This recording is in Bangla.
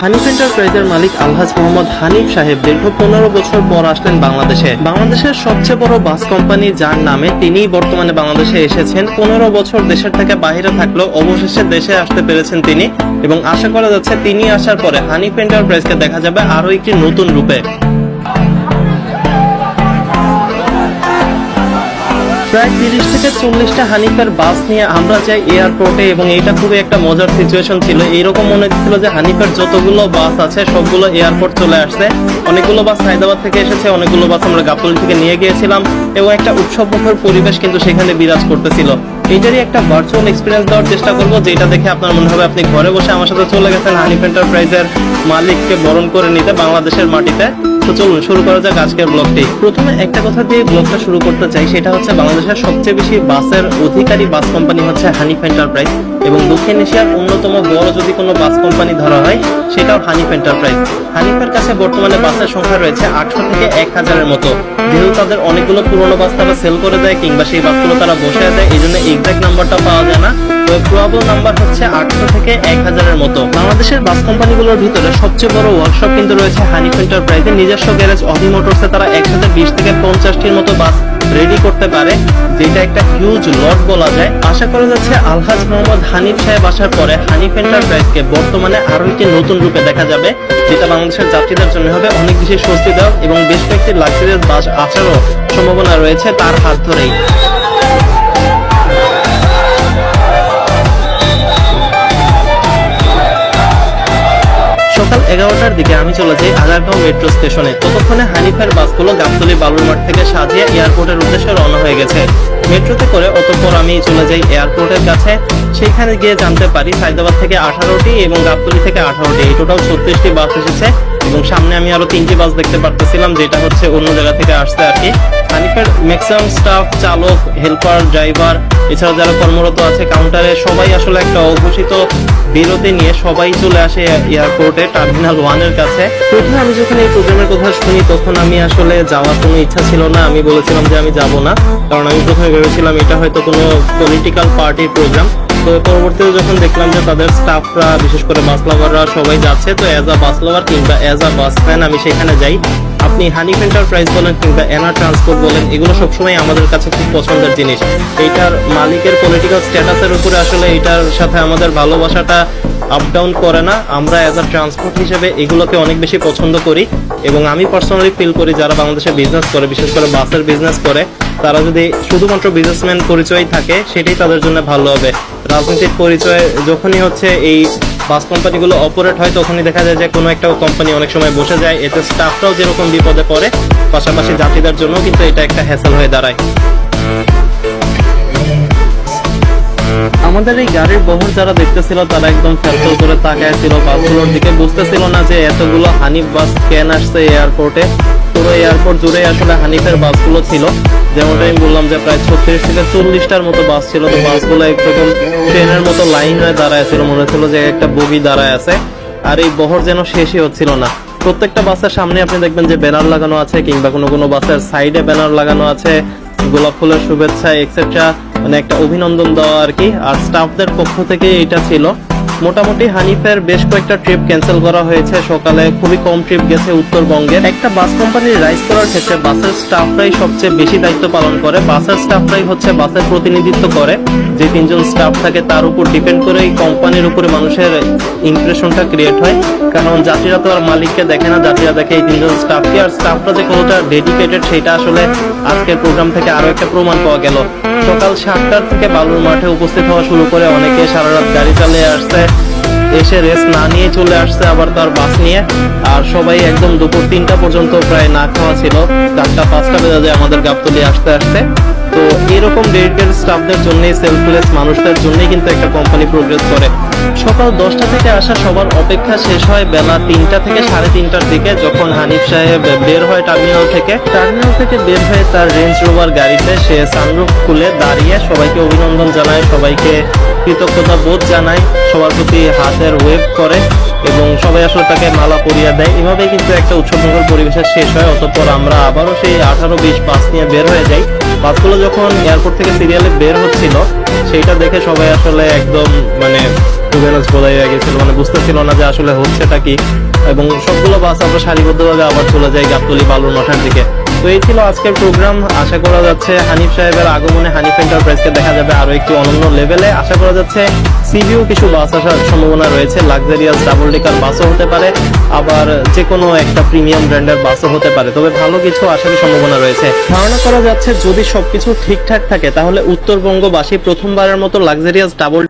হানিফ এন্টারপ্রাইজের মালিক আলহাজ মোহাম্মদ হানিফ সাহেব দীর্ঘ পনেরো বছর পর আসলেন বাংলাদেশে। বাংলাদেশের সবচেয়ে বড় বাস কোম্পানি যার নামে তিনি বর্তমানে বাংলাদেশে এসেছেন, পনেরো বছর দেশের থেকে বাহিরে থাকলেও অবশেষে দেশে আসতে পেরেছেন তিনি এবং আশা করা যাচ্ছে তিনি আসার পরে হানিফ এন্টারপ্রাইজকে দেখা যাবে আরও একটি নতুন রূপে। প্রায় তিরিশ থেকে চল্লিশটা হানিফের বাস নিয়ে আমরা যাই এয়ারপোর্টে এবং এটা খুবই একটা মজার সিচুয়েশন ছিল। এইরকম মনে হচ্ছিল যে হানিফের যতগুলো বাস আছে, সবগুলো এয়ারপোর্ট চলে আসছে। অনেকগুলো বাস হায়দ্রাবাদ থেকে এসেছে, অনেকগুলো বাস আমরা গাবতলী থেকে নিয়ে গিয়েছিলাম এবং একটা উৎসবমুখর পরিবেশ কিন্তু সেখানে বিরাজ করতেছিল। এইটারই একটা ভার্চুয়াল এক্সপিরিয়েন্স দেওয়ার চেষ্টা করব, যেটা দেখে আপনার মনে হবে আপনি ঘরে বসে আমার সাথে চলে গেছেন হানিফ এন্টারপ্রাইজের মালিককে বরণ করে নিতে বাংলাদেশের মাটিতে। তো চলুন শুরু করা যাক আজকের ব্লগটি প্রথমে একটা কথা দিয়ে ব্লগটা শুরু করতে চাই, সেটা হচ্ছে বাংলাদেশের সবচেয়ে বেশি বাসের অধিকারী বাস কোম্পানি হচ্ছে হানিফ এন্টারপ্রাইজ এবং দক্ষিণ এশিয়ার অন্যতম বড় যদি কোনো বাস কোম্পানি ধরা হয়, সেটাও হানিফ এন্টারপ্রাইজ হানিফের কাছে বর্তমানে বাসের সংখ্যা রয়েছে আটশো থেকে এক হাজারের মতো। যেহেতু তাদের অনেকগুলো পুরোনো বাস তারা সেল করে দেয় কিংবা সেই বাসগুলো তারা বসে দেয় এই জন্য এক্সাক্ট নাম্বারটা পাওয়া যায় না। প্রবাবল নাম্বার হচ্ছে আটশো থেকে এক হাজারের মতো। বাংলাদেশের বাস কোম্পানিগুলোর ভিতরে সবচেয়ে বড় ওয়ার্কশপ কিন্তু রয়েছে হানিফ এন্টারপ্রাইজের নিজস্ব গ্যারেজ অভি মোটরসে তারা একসাথে বিশ থেকে পঞ্চাশটির মতো বাস রেডি করতে পারে, যেটা একটা হিউজ লট বলা যায়। আশা করা যাচ্ছে আলহাজ মোহাম্মদ হানিফ সাহেব আসার পরে হানিফ এন্টারপ্রাইজকে বর্তমানে আরও একটি নতুন রূপে দেখা যাবে, যেটা বাংলাদেশের যাত্রীদের জন্য হবে অনেক বেশি স্বস্তিদায়ক এবং বেশ কয়েকটি লাক্সারিয়াস বাস আসারও সম্ভাবনা রয়েছে তার হাত ধরেই। এগারোটার দিকে আমি চলে যাই আগারগাঁও মেট্রো স্টেশনে ততক্ষণে হানিফের বাসগুলো গাবতলী বালুরমাঠ থেকে সাজিয়ে এয়ারপোর্টের উদ্দেশ্যে রওনা হয়ে গেছে। মেট্রোতে করে অতঃপর আমি চলে যাই এয়ারপোর্টের কাছে। সেখানে গিয়ে জানতে পারি সাইদাবাদ থেকে আঠারোটি এবং গাবতলি থেকে আঠারোটি। এই টোটাল ছত্রিশটি বাস এসেছে এবং সামনে আমি আরও তিনটি বাস দেখতে পারতেছিলাম, যেটা হচ্ছে অন্য জায়গা থেকে আসছে আর কি। হানিফের ম্যাক্সিমাম স্টাফ চালক হেল্পার ড্রাইভার এছাড়া যারা কর্মরত আছে কাউন্টারে সবাই আসলে একটা অঘোষিত বিরতি নিয়ে সবাই চলে আসে এয়ারপোর্টে টার্মিনাল ওয়ানের কাছে। প্রথমে আমি যখন এই প্রোগ্রামের কথা শুনি, তখন আমি আসলে যাওয়ার কোনো ইচ্ছা ছিল না। আমি বলেছিলাম যে আমি যাব না, কারণ আমি প্রথমে ভেবেছিলাম এটা হয়তো কোনো পলিটিক্যাল পার্টির প্রোগ্রাম তো পরবর্তীতে যখন দেখলাম যে তাদের স্টাফরা বিশেষ করে বাস লাভাররা সবাই যাচ্ছে, তো অ্যাজ আ বাস লাভার কিংবা অ্যাজ আ বাস ফ্যান আমি সেখানে যাই। আপনি হানিফ এন্টারপ্রাইজ বলেন কিংবা এনা ট্রান্সপোর্ট বলেন, এগুলো সবসময় আমাদের কাছে খুব পছন্দের জিনিস। এইটার মালিকের পলিটিক্যাল স্ট্যাটাসের উপরে আসলে এটার সাথে আমাদের ভালোবাসাটা আপ ডাউন করে না। আমরা অ্যাজ আ ট্রান্সপোর্ট হিসেবে এগুলোকে অনেক বেশি পছন্দ করি এবং আমি পার্সোনালি ফিল করি যারা বাংলাদেশে বিজনেস করে, বিশেষ করে বাসের বিজনেস করে তারা যদি শুধুমাত্র বিজনেসম্যান পরিচয় থাকে সেটাই তাদের জন্য ভালো হবে। রাজনৈতিক পরিচয় যখনই হচ্ছে এই বাস কোম্পানিগুলো অপারেট হয় তখনই দেখা যায় যে কোনো একটা কোম্পানি অনেক সময় বসে যায় এতে স্টাফরাও যেরকম বিপদে পড়ে পাশাপাশি যাত্রীদের জন্য কিন্তু এটা একটা হ্যাসেল হয়ে দাঁড়ায়। আমাদের এই গাড়ির বহর যারা দেখতেছিল তারা একদম ফেলফেল করে তাকায় ছিল বাসগুলোর দিকে। বুঝতেছিল না যে এতগুলো হানিফ বাস কেন আসছে এয়ারপোর্টে পুরো এয়ারপোর্ট জুড়ে আসলে হানিফের বাসগুলো ছিল। যেমনটা আমি বললাম যে প্রায় ছত্রিশ থেকে চল্লিশটার মতো বাস ছিল। তো বাসগুলো একরকম ট্রেনের মতো লাইন হয়ে দাঁড়ায় ছিল। মনে হচ্ছিল যে একটা বগি দাঁড়ায় আছে। আর এই বহর যেন শেষই হচ্ছিল না। প্রত্যেকটা বাসের সামনে আপনি দেখবেন যে ব্যানার লাগানো আছে কিংবা কোনো কোনো বাসের সাইডে ব্যানার লাগানো আছে। গোলাপ ফুলের শুভেচ্ছা এক্সেট্রা মানে একটা অভিনন্দন দেওয়া আর কি। আর স্টাফদের পক্ষ থেকে এটা ছিল। মোটামুটি হানিফের বেশ কয়েকটা ট্রিপ ক্যান্সেল করা হয়েছে। সকালে খুবই কম ট্রিপ গেছে উত্তরবঙ্গের। একটা বাস কোম্পানির রাইজ করার ক্ষেত্রে বাসের স্টাফরাই সবচেয়ে বেশি দায়িত্ব পালন করে। বাসের স্টাফরাই হচ্ছে বাসের প্রতিনিধিত্ব করে। যে তিনজন স্টাফ থাকে তার উপর ডিপেন্ড করে এই কোম্পানির উপরে মানুষের ইমপ্রেশনটা ক্রিয়েট হয়। কারণ যাত্রীরা তো আর মালিককে দেখে না, যাত্রীরা দেখে এই তিনজন স্টাফকে আর স্টাফরা যে কতটা ডেডিকেটেড সেটা আসলে আজকের প্রোগ্রাম থেকে আরও একটা প্রমাণ পাওয়া গেল। সকাল সাতটার থেকে বালুর মাঠে উপস্থিত হওয়া শুরু করে অনেকে সারা রাত গাড়ি চালিয়ে আসছে। এসে রেস্ট না নিয়ে চলে আসছে আবার তার বাস নিয়ে। আর সবাই একদম দুপুর তিনটা পর্যন্ত প্রায় না খাওয়া ছিল। চারটা, পাঁচটা বেজে যায় আমাদের গাবতলি আসতে আসতে। তো এরকম ডেডিকেটেড স্টাফদের জন্যই সেলফলেস মানুষদের জন্যই কিন্তু একটা কোম্পানি প্রোগ্রেস করে। সকাল দশটা থেকে আসা সবার অপেক্ষা শেষ হয় বেলা তিনটা থেকে সাড়ে তিনটার দিকে, যখন হানিফ সাহেব বের হয় টার্মিনাল থেকে। টার্মিনাল থেকে বের হয়ে তার রেঞ্জ রোভার গাড়িতে সে সানরুফ খুলে দাঁড়িয়ে সবাইকে অভিনন্দন জানায়, সবাইকে কৃতজ্ঞতা বোধ জানায়, সবার প্রতি হাতের ওয়েভ করে। এবং সবাই আসলে তাকে মালা পরিয়ে দেয়। এভাবেই কিন্তু একটা উৎসবমুখর পরিবেশের শেষ হয়, অতঃপর আমরা আবারও সেই আঠারো বিশ বাস নিয়ে বের হয়ে যাই। বাসগুলো যখন এয়ারপোর্ট থেকে সিরিয়ালে বের হচ্ছিল, সেইটা দেখে সবাই আসলে একদম মানে একটু ব্যালেন্স বোঝাই হয়ে গেছিল মানে বুঝতেছিল না যে আসলে হচ্ছেটা কি। এবং সবগুলো বাস আমরা সারিবদ্ধভাবে আবার চলে যাই গাবতলি বালুর মাঠের দিকে। তো এই ছিল আজকের প্রোগ্রাম আশা করা যাচ্ছে হানিফ সাহেবের আগমনে হানিফ এন্টারপ্রাইজকে দেখা যাবে আরও একটি অনন্য লেভেলে আশা করা যাচ্ছে সিভিও কিছু বাস আসার সম্ভাবনা রয়েছে। লাক্সারিয়াস ডাবল ডেকার বাসও হতে পারে, আবার যে কোনো একটা প্রিমিয়াম ব্র্যান্ডের বাসও হতে পারে। তবে ভালো কিছু আসারই সম্ভাবনা রয়েছে। ধারণা করা যাচ্ছে যদি সবকিছু ঠিকঠাক থাকে, তাহলে উত্তরবঙ্গবাসী প্রথমবারের মতো লাক্সারিয়াস ডাবল